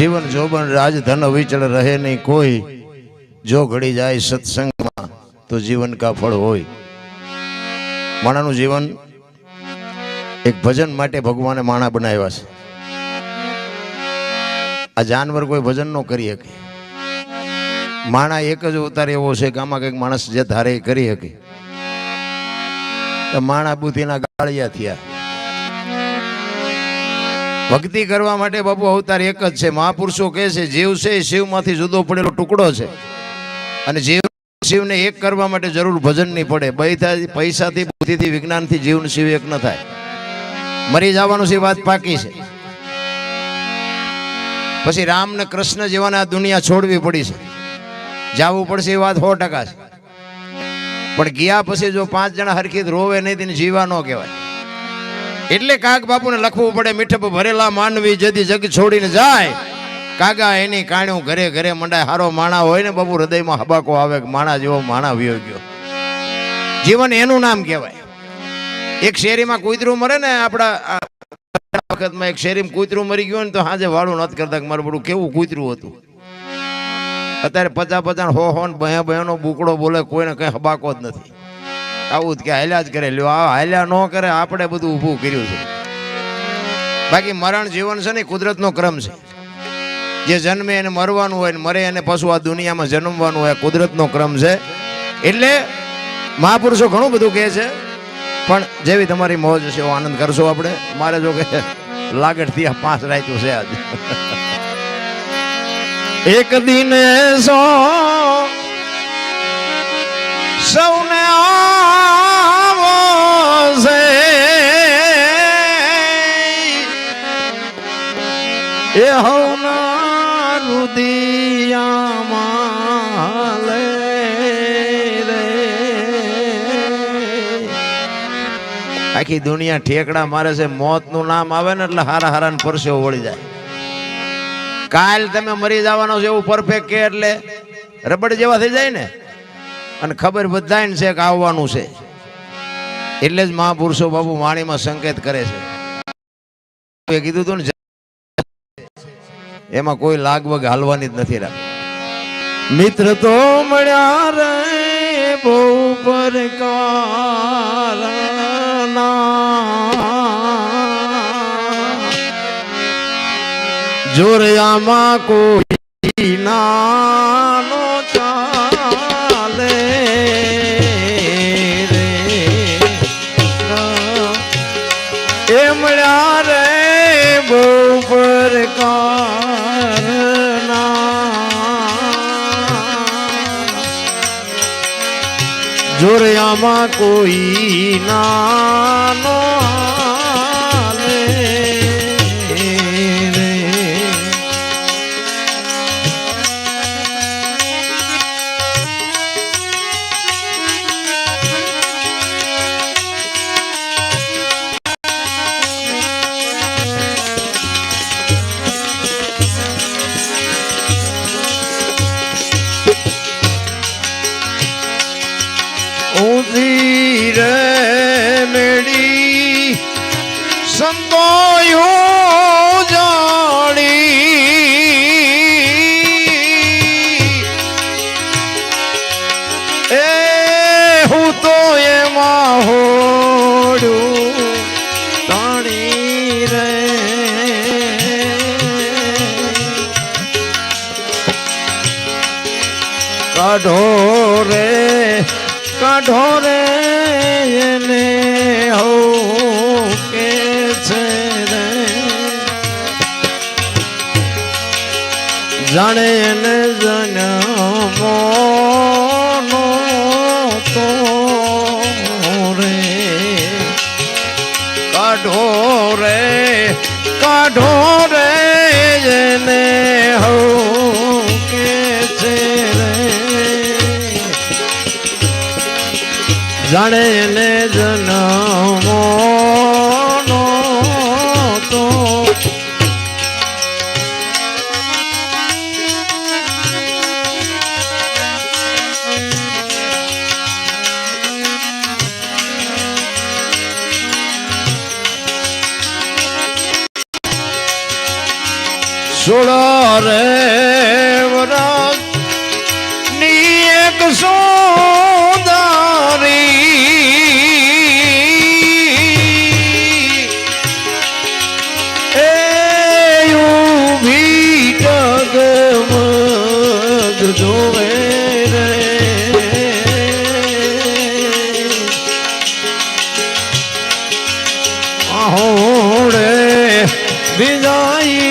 જીવન જોબન રાજધન અવિચળ રહે નહીં કોઈ. જો ઘડી જાય સત્સંગમાં, તો જીવન કા ફળ હોય. માણાનું જીવન એક ભજન માટે ભગવાને માણા બનાવ્યા છે. આ જાનવર કોઈ ભજન ન કરી શકે. માણા એક જ અવતાર એવો છે કે આમાં કંઈક માણસ જે ધારે કરી શકે. માણા બુદ્ધિના ગાળિયા થયા. ભક્તિ કરવા માટે બાપુ અવતાર એક જ છે. મહાપુરુષો કહે છે, જીવ છે, એ શિવમાંથી જુદો પડેલો ટુકડો છે. અને જીવ શિવને એક કરવા માટે જરૂર ભજન નહીં પડે. પૈસા પૈસાથી, બુદ્ધિથી, વિજ્ઞાનથી જીવન શિવ એક ન થાય. મરી જવાનું છે વાત પાકી છે. પછી રામ ને કૃષ્ણ જેવાને આ દુનિયા છોડવી પડી છે. જાવું પડશે એ વાત સો ટકા છે. પણ ગયા પછી જો પાંચ જણા હરખી રોવે નહીં, તેને જીવા ન કહેવાય. એટલે કાગ બાપુને લખવું પડે, મીઠપ ભરેલા માનવી જદી જગ છોડીને જાય. કાગા એની કાણ્યું ઘરે ઘરે મંડાય. હારો માણા હોય ને બાપુ હૃદયમાં હબાકો આવે માણા જેવો માણા વિયો ગયો. જીવન એનું નામ કહેવાય. એક શેરીમાં કૂતરું મરે ને આપણા વખતમાં એક શેરીમાં કૂતરું મરી ગયું ને તો હાજે વાળું નથી કરતા મારું બધું કેવું કૂતરું હતું. અત્યારે પચાસ પચાસ હો હો ને બહે બહેનો બુકડો બોલે, કોઈને કઈ હબાકો જ નથી. આવું કે હાલ્યા જ કરે, લ્યો, આ ન કરે, આપણે બધું ઊભું કર્યું છે. બાકી મરણ જીવન છે ને કુદરતનો ક્રમ છે. જે જન્મે એને મરવાનું હોય મરે એને પશુ આ દુનિયામાં જન્મવાનું હોય કુદરતનો ક્રમ છે. એટલે મહાપુરુષો ઘણું બધું કહે છે, પણ જેવી તમારી મોજ છે એવો આનંદ કરશો આપણે. મારે જો કે લાગડથી આ પાંચ રાખ્યું છે આજે. એક દિન સો સૌને આવો એ હવના આખી દુનિયા ઠેકડા મારે છે, મોતનું નામ આવે ને એટલે હારા હારા પરસેવો વળી જાય. કાલ તમે મરી જવાનો છે એવું પરફેક્ટ કે એટલે રબડ જેવા થઈ જાય ને? અને ખબર બધાને છે કે આવવાનું છે. એટલે જ મહાપુરુષો બાબુ વાણીમાં સંકેત કરે છે. કીધું તું ને એમાં કોઈ લાગવગ હાલવાની જ નથી રાખ મિત્ર તો મળ્યા રે બહુ પરકારના. જોરયામાં કોઈ નાનો ચાલે જોરિયામાં કોઈ નાનો કાઢો રે કાઢો રે, એને હો કે છે રે. જાણે એને જન્મો નો કાઢો કાઢો રે જાણે ને જનમો તો. સોળા રે વરસની એક સોદારી যায়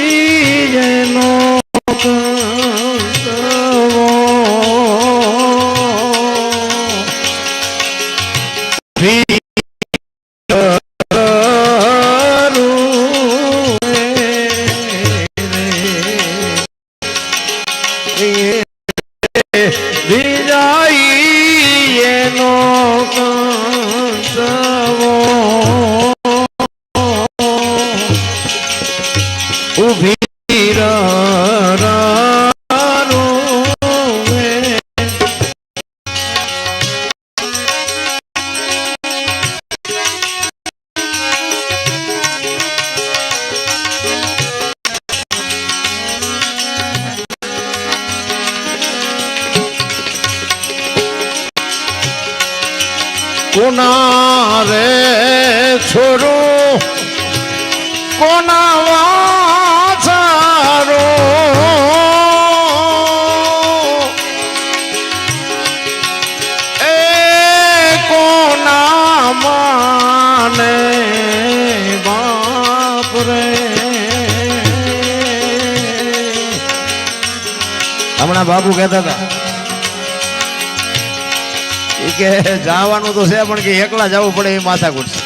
কোনারে ছোড়ো কোনাওয়া બાપુ કહેતા હતા. કે જવાનું તો છે, પણ કે એકલા જવું પડે એ માથા છે.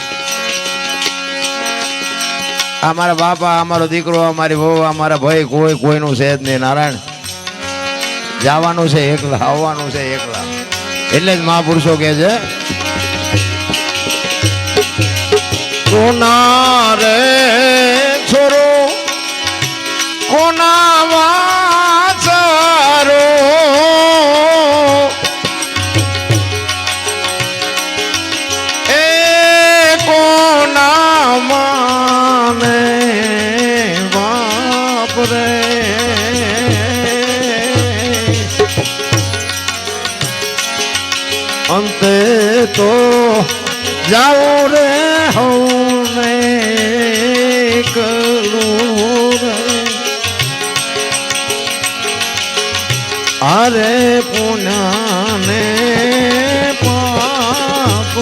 અમારા બાપા અમારો દીકરો અમારી બહુ અમારા ભાઈ, કોઈ, કોઈનું છે જ નહીં. નારાયણ, જવાનું છે એકલા, આવવાનું છે એકલા. એટલે જ મહાપુરુષો કે છે, કોના રે છોરો, કોના રે અંતે તો જાઉં રે હું ને કલું રે અરે પુનાને પાપ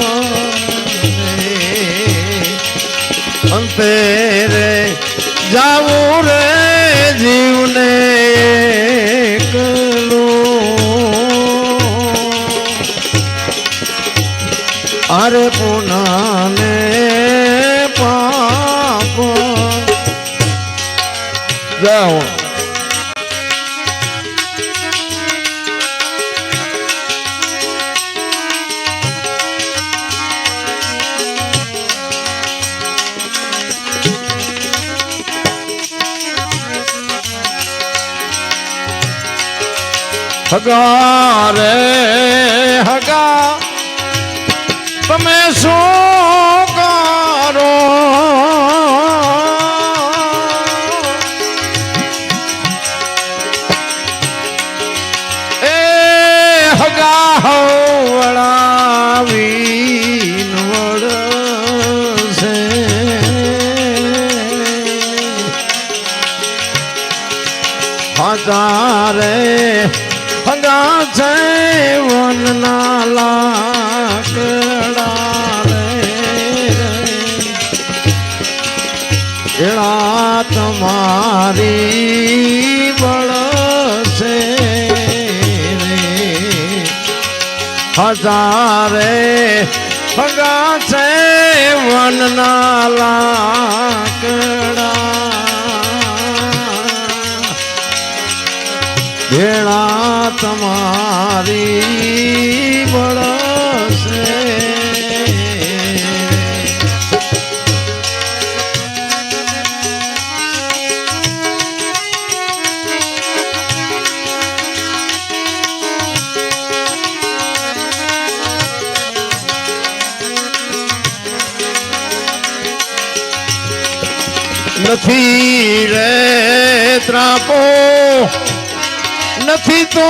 અંતે રે જાવું રે હગા રે હગા. તમે શું કરો એ હગા હવળાવી વળશે. હજારે હગા છે વનના લાકડા એળા તમારી બળશે હજારે ભગા છે વનના લાકડા તમારી બળશે નથી રે ત્રાપો નથી તો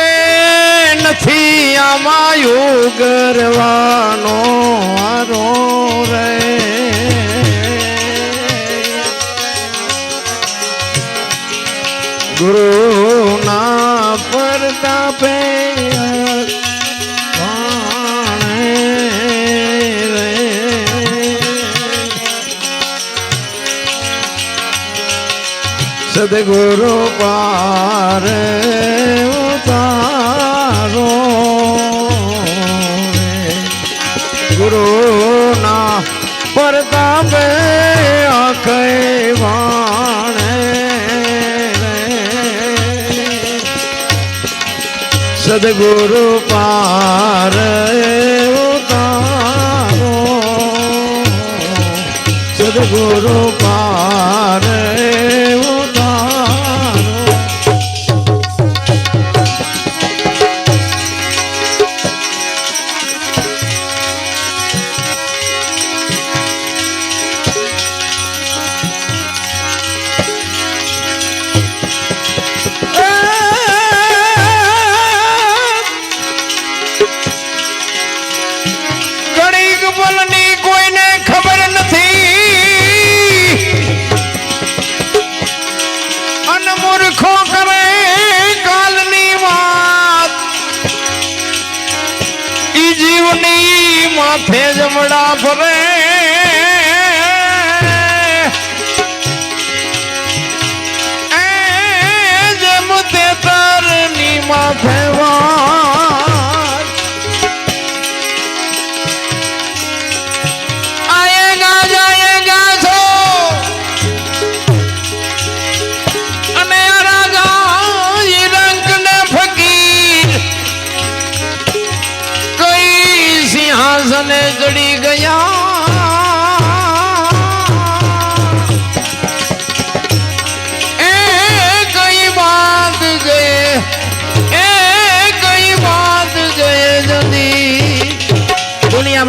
એ નથી આમાં યોગ કરવાનો આરો રે. ગુરુ સદગુરુ પાર ઉતારો રે. ગુરુ ના પરતાપે આખે વાણે સદગુરુ પાર ઉતારો સદગુરુ માથે જમડા ભરે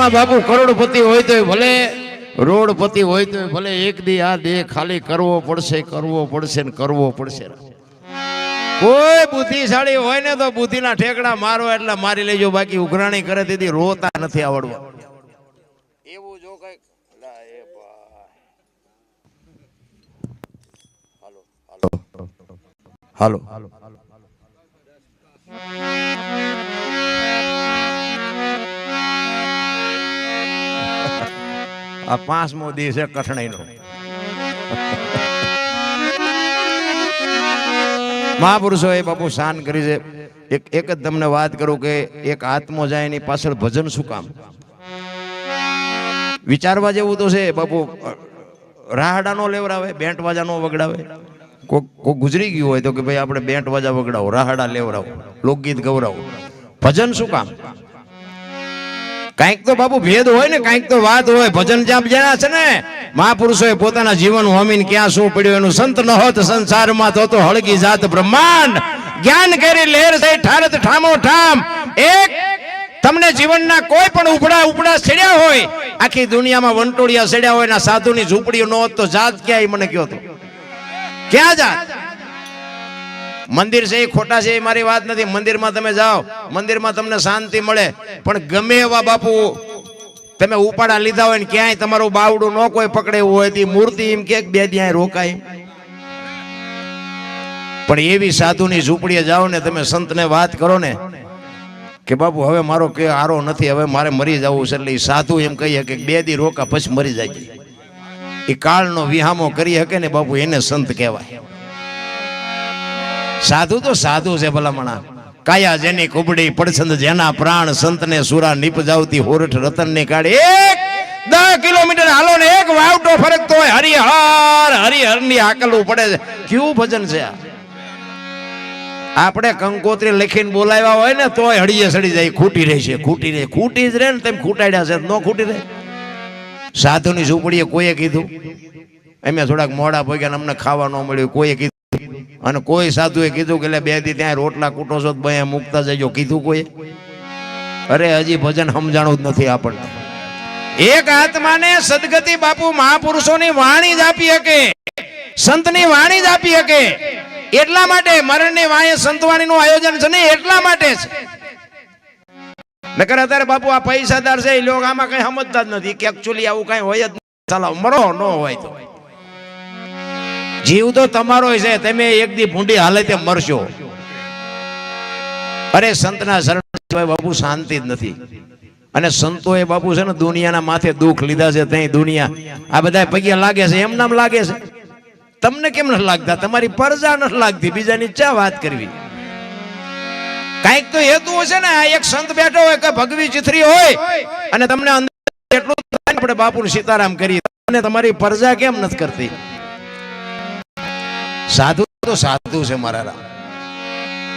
દુનિયામાં બાપુ કરોડપતિ હોય તો ભલે રોડપતિ હોય તો ભલે એક દી આ દેહ ખાલી કરવો પડશે કરવો પડશે ને કરવો પડશે. કોઈ બુદ્ધિશાળી હોય ને તો બુદ્ધિના ઠેકડા મારો એટલે મારી લેજો બાકી ઉઘરાણી કરે તેથી રોતા નથી આવડવા. એવું જો કંઈક. લા એ ભાઈ. હાલો હાલો. હાલો. આ પાંચમો દી છે કઠણાઈનો એ બાપુ શાન કરી છે. એક એક જ તમને વાત કરું કે એક આત્મો જાય એની પાછળ ભજન શું કામ? વિચારવા જેવું તો છે, બાપુ, રાહડા નો લેવરાવે, બેન્ટ વાજા નો વગડાવે. કોક કોક ગુજરી ગયું હોય તો કે ભાઈ આપણે બેન્ટ વાજા વગડાવો, રાહડા લેવડાવો લોકગીત ગૌરાવો. ભજન શું કામ? કાંઈક તો બાપુ ભેદ હોય ને, કંઈક તો વાત હોય. ભજન જ્યાં જ્યાં છે ને, મહાપુરુષોએ પોતાના જીવન હોમીને ક્યાં શું પડ્યું? એનું સંત ન હોત, સંસારમાં તો તો હળગી જાત બ્રહ્માંડ. જ્ઞાન કરી લહેર થઈ ઠારત ઠામો ઠામ. એક, તમને જીવનના કોઈ પણ ઉપડા ઉપડા છેડ્યા હોય, આખી દુનિયામાં વંટોળિયા છેડ્યા હોય ના સાધુની ઝૂંપડીઓ ન હોત તો જાત ક્યાંય મને કયો તો? ક્યાં જાત? મંદિર છે એ ખોટા છે એ મારી વાત નથી. મંદિરમાં તમે જાઓ, મંદિરમાં તમને શાંતિ મળે. પણ ગમે એવા બાપુ, તમે ઉપાડા લીધા હોય ને ક્યાંય તમારું બાવડું ન કોઈ પકડે હોય તે મૂર્તિ એમ કે બે ત્યાં રોકાય. પણ એવી સાધુની ઝૂંપડીએ જાઓ ને, તમે સંતને વાત કરો ને, કે બાપુ, હવે મારો કે આરો નથી, હવે મારે મરી જવું છે. એટલે એ સાધુ એમ કહીએ કે બે દી રોકા પછી મરી જાય. એ કાળનો વિહામો કરી શકે ને બાપુ, એને સંત કહેવાય. સાધુ તો સાધુ છે ભલામણા. કાયા જેની કુબડી પડછંદ જેના પ્રાણ સંતને સુરા નિપજાવતી હોરઠ રતનની કાઢે. એક દસ કિલોમીટર હાલો ને એક વાવટો ફરક તો હોય. હરિહર હરિહરની આકલવું પડે છે. ક્યુ ભજન છે આપણે કંકોત્રી લખીને બોલાવ્યા હોય ને તોય હળીએ સડી જાય. ખૂટી રહે છે, ખૂટી રહે. ખૂટી જ રહે ને તેમ ખૂટાડ્યા છે. ન ખૂટી રહે. સાધુની ઝૂંપડીએ કોઈએ કીધું? એમ થોડાક મોડા ભોગ્યા અમને ખાવા ન મળ્યું. કોઈએ કીધું? અને કોઈ સાધુએ કીધું કે બે દી ત્યાં રોટલા કૂટો છો મૂકતા જજો. કીધું કોઈ? અરે હજી ભજન સમજાણું જ નથી આપણને. એક આત્માને સદગતિ બાપુ મહાપુરુષોની વાણી જ આપી શકે, સંતની વાણી જ આપી શકે. એટલા માટે મરણની વાણી સંતવાણીનું આયોજન છે ને એટલા માટે છે નકર અત્યારે બાપુ આ પૈસાદાર છે એ લોકો આમાં કઈ સમજતા જ નથી. કે એકચ્યુઅલી આવું કઈ હોય જ. ચાલો, મરો, ન હોય તો. જીવ તો તમારો છે, તમે એક દી ભૂંડી હાલતે મરશો. અરે સંતના શરણ બાપુ શાંતિ જ નથી. અને સંતોએ બાપુ છે ને દુનિયાના માથે દુઃખ લીધા છે ત્યાં દુનિયા આ બધા પગ્યા લાગે છે, એમ નામ લાગે છે. તમને કેમ નથી લાગતા? તમારી પરજા નથી લાગતી, બીજાની ચા વાત કરવી. કાંઈક તો હેતુ હશે ને, આ એક સંત બેઠો હોય કે ભગવી ચિત્રી હોય, અને તમને અંદર એટલું આપણે બાપુ સીતારામ કરી અને તમારી પરજા કેમ નથી કરતી? સાધુ તો સાધુ છે મારા રામ.